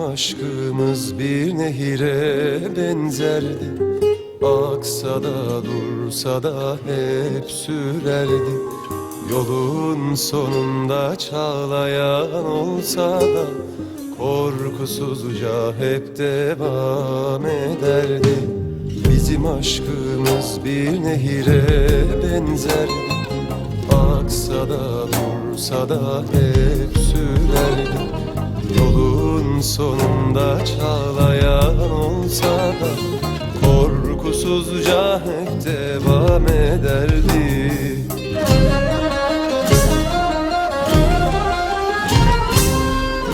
Aşkımız bir nehire benzerdi. Aksa da dursa da hep sürerdi. Yolun sonunda çağlayan olsa da Korkusuzca hep devam ederdi. Bizim aşkımız bir nehire benzerdi. Aksa da dursa da hep sonunda çağlayan olsa da Korkusuzca hep devam ederdi.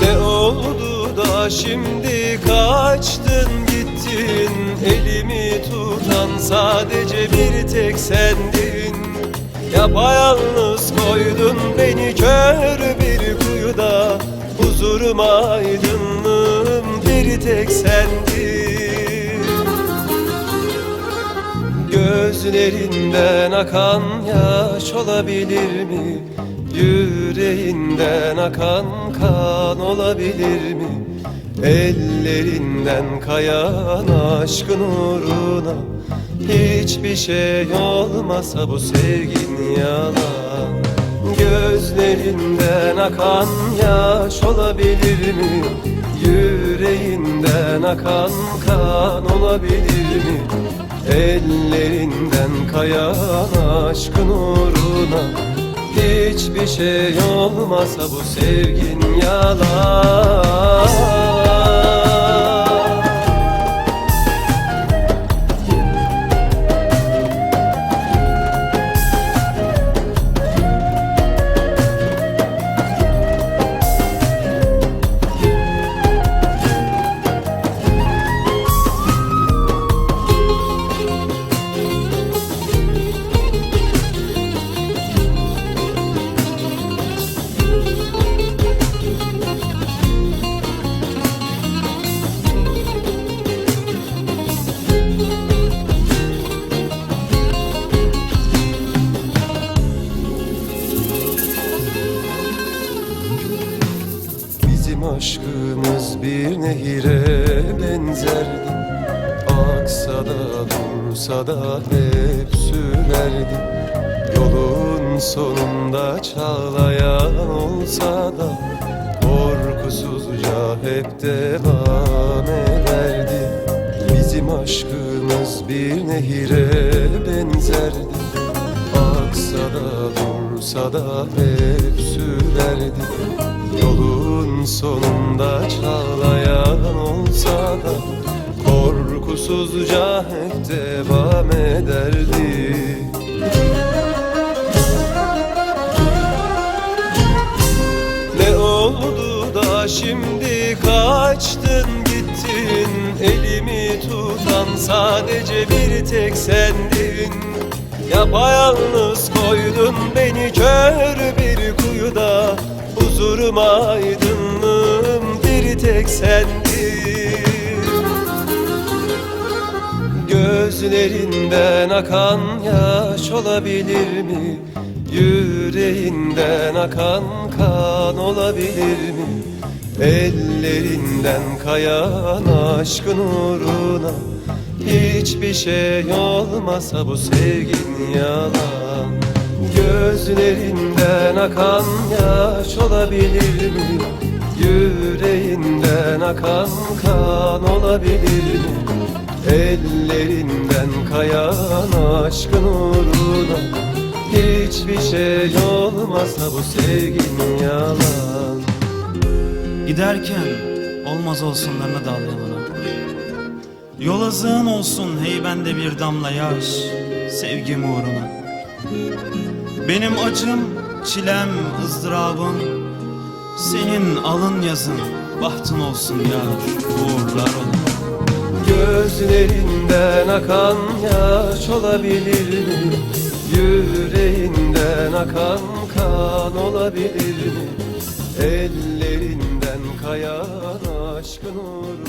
Ne oldu da şimdi kaçtın gittin? Elimi tutan sadece bir tek sendin. Yapayalnız koydun beni kör bir kuyuda. Huzurum aydınlığım tek sendin Gözlerinden akan yaş olabilir mi? Yüreğinden akan kan olabilir mi? Ellerinden kayan aşkın uğruna Hiçbir şey olmasa bu sevgin yalan Gözlerinden akan yaş olabilir mi? Yüreğinden akan kan olabilir mi? Ellerinden kayan aşkın uğruna Hiçbir şey olmasa bu sevgin yalan nehire benzerdi Aksa da dursa da hep sürerdi Yolun sonunda çağlayan olsa da Korkusuzca hep devam ederdi. Bizim aşkımız bir nehire benzerdi. Aksa da dursa da hep sürerdi Korkusuzca hep devam ederdi. Ne oldu da şimdi kaçtın gittin? Elimi tutan sadece bir tek sendin. Yapayalnız koydun beni kör bir kuyuda. Huzurum aydınlığım bir tek sendin Gözlerinden akan yaş olabilir mi? Yüreğinden akan kan olabilir mi? Ellerinden kayan aşkın uğruna Hiçbir şey olmasa bu sevgin yalan Gözlerinden akan yaş olabilir mi? Yüreğinden akan kan olabilir mi? Ellerinden kayan aşkın uğruna Hiçbir şey olmasa bu sevgin yalan. Giderken olmaz olsunlarına yanına Yol azığın olsun hey bende bir damla yaş Sevgim uğruna. Benim acım, çilem, ızdırabım Senin alın yazın, bahtın olsun yar Uğurlar ola Gözlerinden akan yaş olabilir mi? Yüreğinden akan kan olabilir mi? Ellerinden kayan aşkın uğruna